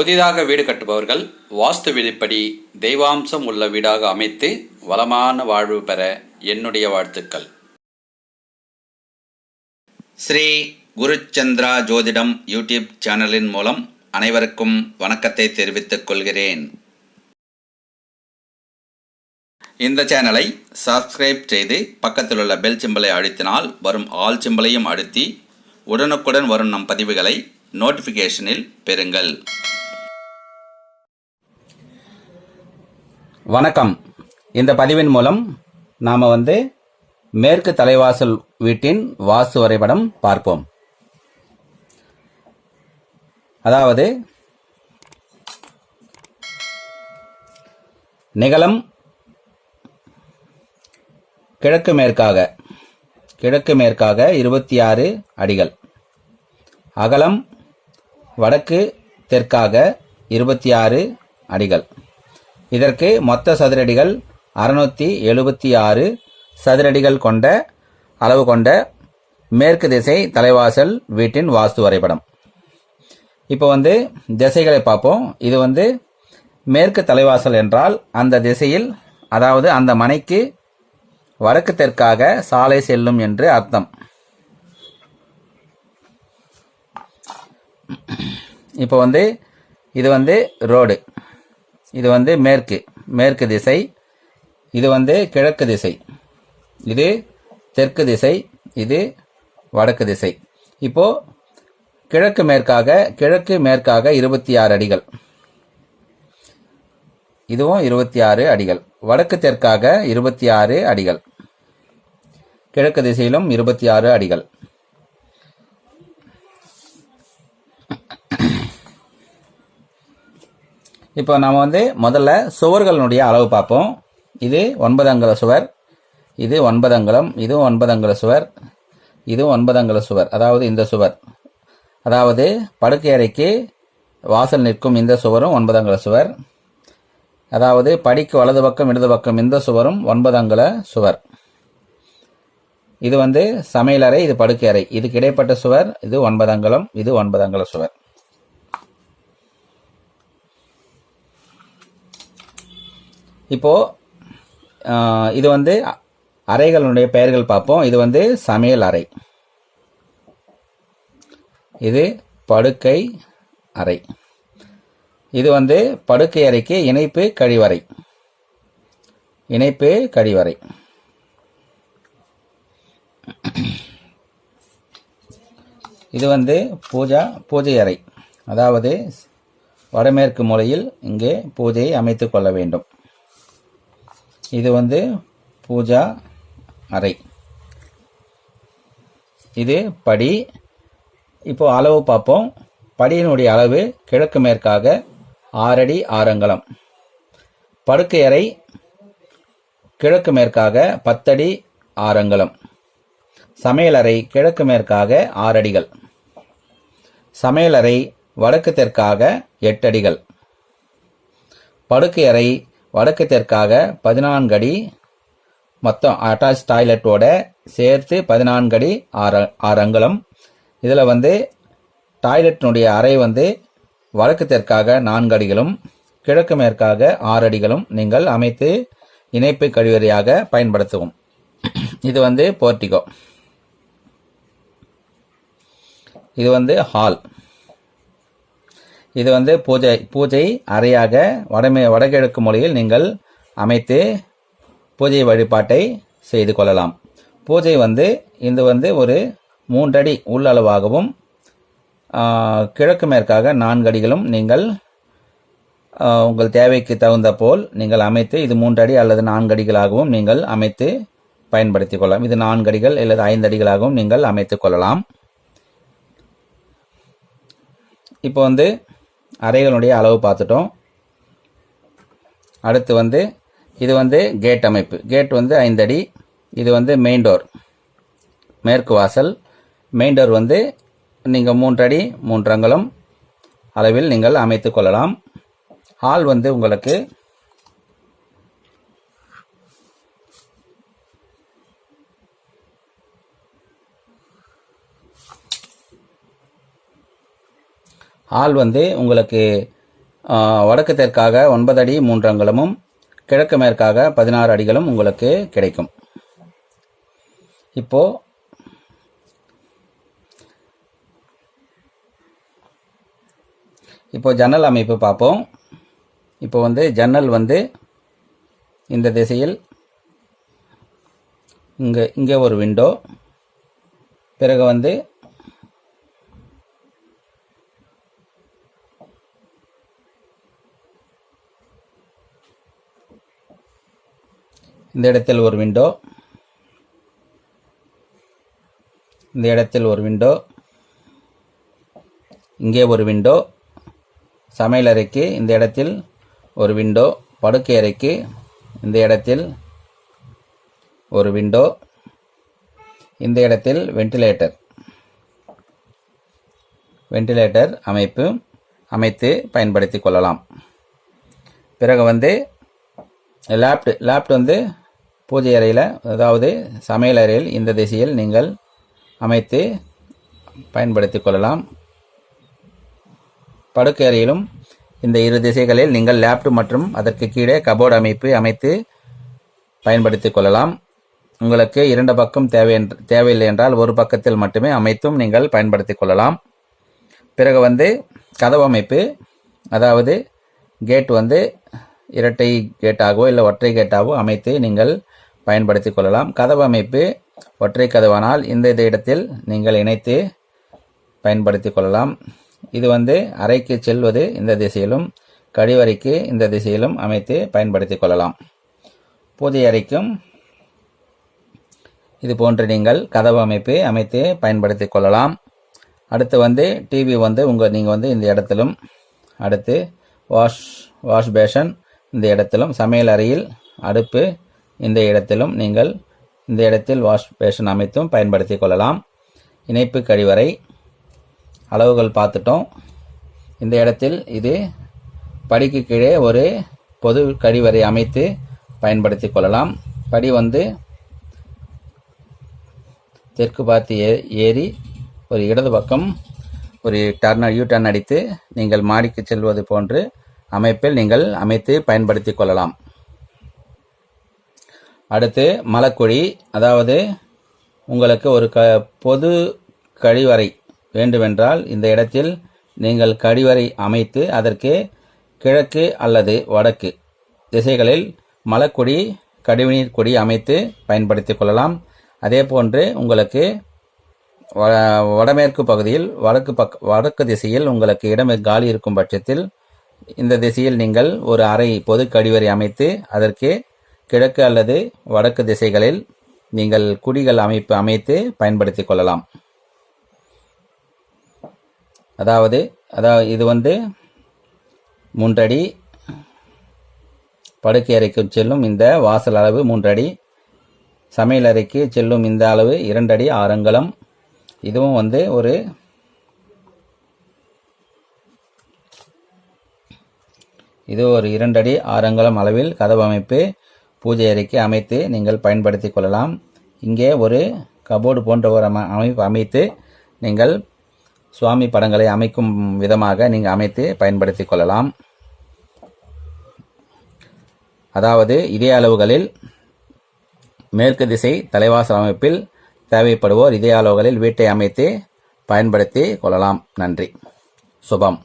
புதிதாக வீடு கட்டுபவர்கள் வாஸ்து விதிப்படி தெய்வாம்சம் உள்ள வீடாக அமைத்து வளமான வாழ்வு பெற என்னுடைய வாழ்த்துக்கள். ஸ்ரீ குருச்சந்திரா ஜோதிடம் யூடியூப் சேனலின் மூலம் அனைவருக்கும் வணக்கத்தை தெரிவித்துக் கொள்கிறேன். இந்த சேனலை சப்ஸ்கிரைப் செய்து பக்கத்தில் உள்ள பெல் சிம்பலை அழுத்தினால் வரும் ஆல் சிம்பலையும் அழுத்தி உடனுக்குடன் வரும் நம் பதிவுகளை நோட்டிஃபிகேஷனில் பெறுங்கள். வணக்கம். இந்த பதிவின் மூலம் நாம் வந்து மேற்கு தலைவாசல் வீட்டின் வாஸ்து வரைபடம் பார்ப்போம். அதாவது நிகழம் கிழக்கு மேற்காக கிழக்கு மேற்காக இருபத்தி ஆறு அடிகள். அகலம் வடக்கு தெற்காக இருபத்தி ஆறு அடிகள். இதற்கு மொத்த சதுரடிகள் அறுநூத்தி எழுபத்தி ஆறு சதுரடிகள் கொண்ட அளவு கொண்ட மேற்கு திசை தலைவாசல் வீட்டின் வாஸ்து வரைபடம். இப்போ வந்து திசைகளை பார்ப்போம். இது வந்து மேற்கு தலைவாசல் என்றால் அந்த திசையில் அதாவது அந்த மனைக்கு வடக்கு தெற்காக சாலை செல்லும் என்று அர்த்தம். இப்போ வந்து இது வந்து ரோடு. இது வந்து மேற்கு மேற்கு திசை இது வந்து கிழக்கு திசை இது தெற்கு திசை இது வடக்கு திசை. இப்போ கிழக்கு மேற்காக கிழக்கு மேற்காக இருபத்தி ஆறு அடிகள். இதுவும் இருபத்தி ஆறு அடிகள். வடக்கு தெற்காக இருபத்தி ஆறு அடிகள். கிழக்கு திசையிலும் இருபத்தி ஆறு அடிகள். இப்போ நாம் வந்து முதல்ல சுவர்களுடைய அளவு பார்ப்போம். இது ஒன்பது அங்குல சுவர் இது ஒன்பது அங்குலம் இதுவும் ஒன்பது அங்குல சுவர் இதுவும் ஒன்பது அங்குல சுவர். அதாவது இந்த சுவர். அதாவது படுக்கை அறைக்கு வாசல் நிற்கும் இந்த சுவரும் ஒன்பது அங்குல சுவர். அதாவது படிக்கு வலது பக்கம் இடது பக்கம் இந்த சுவரும் ஒன்பது அங்குல சுவர். இது வந்து சமையலறை இது படுக்கை அறை. இதுக்கு இடைப்பட்ட சுவர் இது ஒன்பது அங்குலம் இது ஒன்பது அங்குல சுவர். இப்போது இது வந்து அறைகளுடைய பெயர்கள் பார்ப்போம். இது வந்து சமையல் அறை. இது படுக்கை அறை. இது வந்து படுக்கை அறைக்கு இணைப்பு கழிவறை. இணைப்பு கழிவறை. இது வந்து பூஜா பூஜை அறை. அதாவது வடமேற்கு மூலையில் இங்கே பூஜையை அமைத்து கொள்ள வேண்டும். இது வந்து பூஜா அறை. இது படி. இப்போ அளவு பார்ப்போம். படியினுடைய அளவு கிழக்கு மேற்காக ஆறடி ஆறங்கலம் படுக்கை அறை கிழக்கு மேற்காக பத்தடி ஆறங்கலம் சமையலறை கிழக்கு மேற்காக ஆறடிகள். சமையலறை வடக்கு தெற்காக எட்டடிகள். படுக்கை அறை வடக்கு தெற்காக பதினான்கு அடி மொத்தம் அட்டாச் டாய்லெட்டோட சேர்த்து பதினான்கு அடி ஆறு ஆறு அங்குலம் இதில் வந்து டாய்லெட்டினுடைய அறை வந்து வடக்கு தெற்காக நான்கு அடிகளும் கிழக்கு மேற்காக ஆறு அடிகளும் நீங்கள் அமைத்து இணைப்பு கழிவறையாக பயன்படுத்துவோம். இது வந்து போர்ட்டிகோ இது வந்து ஹால் இது வந்து பூஜை பூஜை அறையாக வடமே வடகிழக்கு மொழியில் நீங்கள் அமைத்து பூஜை வழிபாட்டை செய்து கொள்ளலாம். பூஜை வந்து இது வந்து ஒரு மூன்றடி உள்ளளவாகவும் கிழக்கு மேற்காக நான்கு அடிகளும் நீங்கள் உங்கள் தேவைக்கு தகுந்த போல் நீங்கள் அமைத்து இது மூன்றடி அல்லது நான்கு அடிகளாகவும் நீங்கள் அமைத்து பயன்படுத்திக் கொள்ளலாம். இது நான்கு அடிகள் அல்லது ஐந்து அடிகளாகவும் நீங்கள் அமைத்துக் கொள்ளலாம். இப்போ வந்து அறைகளுடைய அளவு பார்த்துட்டோம். அடுத்து வந்து இது வந்து கேட் அமைப்பு. கேட் வந்து ஐந்தடி இது வந்து மெயின் டோர் மேற்கு வாசல். மெயின் டோர் வந்து நீங்கள் மூன்றடி மூன்று அளவில் நீங்கள் அமைத்து கொள்ளலாம். ஹால் வந்து உங்களுக்கு ஆள் வந்து உங்களுக்கு வடக்கு தெற்காக ஒன்பது அடி மூன்று அங்குலமும் கிழக்கு மேற்காக பதினாறு அடிகளும் உங்களுக்கு கிடைக்கும். இப்போ இப்போ ஜன்னல் அமைப்பு பார்ப்போம். இப்போ வந்து ஜன்னல் வந்து இந்த திசையில் இங்கே இங்கே ஒரு விண்டோ பிறகு வந்து இந்த இடத்தில் ஒரு விண்டோ இந்த இடத்தில் ஒரு விண்டோ இங்கே ஒரு விண்டோ சமையலறைக்கு இந்த இடத்தில் ஒரு விண்டோ படுக்கை அறைக்கு இந்த இடத்தில் ஒரு விண்டோ இந்த இடத்தில் வென்டிலேட்டர் வென்டிலேட்டர் அமைப்பு அமைத்து பயன்படுத்தி கொள்ளலாம். பிறகு வந்து லேப்டு லேப்ட் வந்து பூஜை அறையில் அதாவது சமையல் அறையில் இந்த திசையில் நீங்கள் அமைத்து பயன்படுத்தி கொள்ளலாம். படுக்கை அறையிலும் இந்த இரு திசைகளில் நீங்கள் லேப்டாப் மற்றும் அதற்கு கீழே கபோர்டு அமைப்பு அமைத்து பயன்படுத்திக் கொள்ளலாம். உங்களுக்கு இரண்டு பக்கம் தேவை என்று- தேவையில்லை என்றால் ஒரு பக்கத்தில் மட்டுமே அமைத்தும் நீங்கள் பயன்படுத்திக் கொள்ளலாம். பிறகு வந்து கதவு அமைப்பு அதாவது கேட் வந்து இரட்டை கேட்டாகவோ இல்லை ஒற்றை கேட்டாகவோ அமைத்து நீங்கள் பயன்படுத்திக் கொள்ளலாம். கதவு அமைப்பு ஒற்றை கதவானால் இந்த இந்த இடத்தில் நீங்கள் இணைத்து பயன்படுத்திக் கொள்ளலாம். இது வந்து அறைக்கு செல்வது இந்த திசையிலும் கழிவறைக்கு இந்த திசையிலும் அமைத்து பயன்படுத்திக் கொள்ளலாம். பூஜை அறைக்கும் இது போன்று நீங்கள் கதவு அமைப்பு அமைத்து பயன்படுத்திக் கொள்ளலாம். அடுத்து வந்து டிவி வந்து உங்கள் நீங்கள் வந்து இந்த இடத்திலும் அடுத்து வாஷ் வாஷ் பேஷன் இந்த இடத்திலும் சமையல் அறையில் அடுப்பு இந்த இடத்திலும் நீங்கள் இந்த இடத்தில் வாஷ் பேஷன் அமைத்தும் பயன்படுத்திக் கொள்ளலாம். இணைப்பு கழிவறை அளவுகள் பார்த்துட்டோம். இந்த இடத்தில் இது படிக்கு கீழே ஒரு பொது கழிவறை அமைத்து பயன்படுத்திக் கொள்ளலாம். படி வந்து தெற்கு பார்த்து ஏ ஏறி ஒரு இடது பக்கம் ஒரு டர்ன் யூ டர்ன் அடித்து நீங்கள் மாடிக்கு செல்வது போன்று அமைப்பில் நீங்கள் அமைத்து பயன்படுத்திக் கொள்ளலாம். அடுத்து மலக்குழி அதாவது உங்களுக்கு ஒரு க பொது கழிவறை வேண்டுமென்றால் இந்த இடத்தில் நீங்கள் கழிவறை அமைத்து அதற்கு கிழக்கு அல்லது வடக்கு திசைகளில் மலக்குடி கழிவுநீர் குடி அமைத்து பயன்படுத்திக் கொள்ளலாம். அதே போன்று உங்களுக்கு வ- வடமேற்கு பகுதியில் வடக்கு பக் வடக்கு திசையில் உங்களுக்கு இடம் காலி இருக்கும் பட்சத்தில் இந்த திசையில் நீங்கள் ஒரு அறை பொது கழிவறை அமைத்து அதற்கு கிழக்கு அல்லது வடக்கு திசைகளில் நீங்கள் குடிகள் அமைப்பு அமைத்து பயன்படுத்திக் கொள்ளலாம். அதாவது அதாவது இது வந்து மூன்றடி படுக்கை அறைக்கு செல்லும் இந்த வாசல் அளவு மூன்றடி சமையல் அறைக்கு செல்லும் இந்த அளவு இரண்டடி ஆரங்கலம். இதுவும் வந்து ஒரு இது ஒரு இரண்டடி ஆரங்கலம் அளவில் கதவு அமைப்பு பூஜை அறைக்கு அமைத்து நீங்கள் பயன்படுத்திக் கொள்ளலாம். இங்கே ஒரு கபோர்டு போன்ற ஒரு அமைப்பு அமைத்து நீங்கள் சுவாமி படங்களை அமைக்கும் விதமாக நீங்கள் அமைத்து பயன்படுத்தி கொள்ளலாம். அதாவது இதே அளவுகளில் மேற்கு திசை தலைவாசல் அமைப்பில் தேவைப்படுவோர் இதே அளவுகளில் வீட்டை அமைத்து பயன்படுத்தி கொள்ளலாம். நன்றி. சுபம்.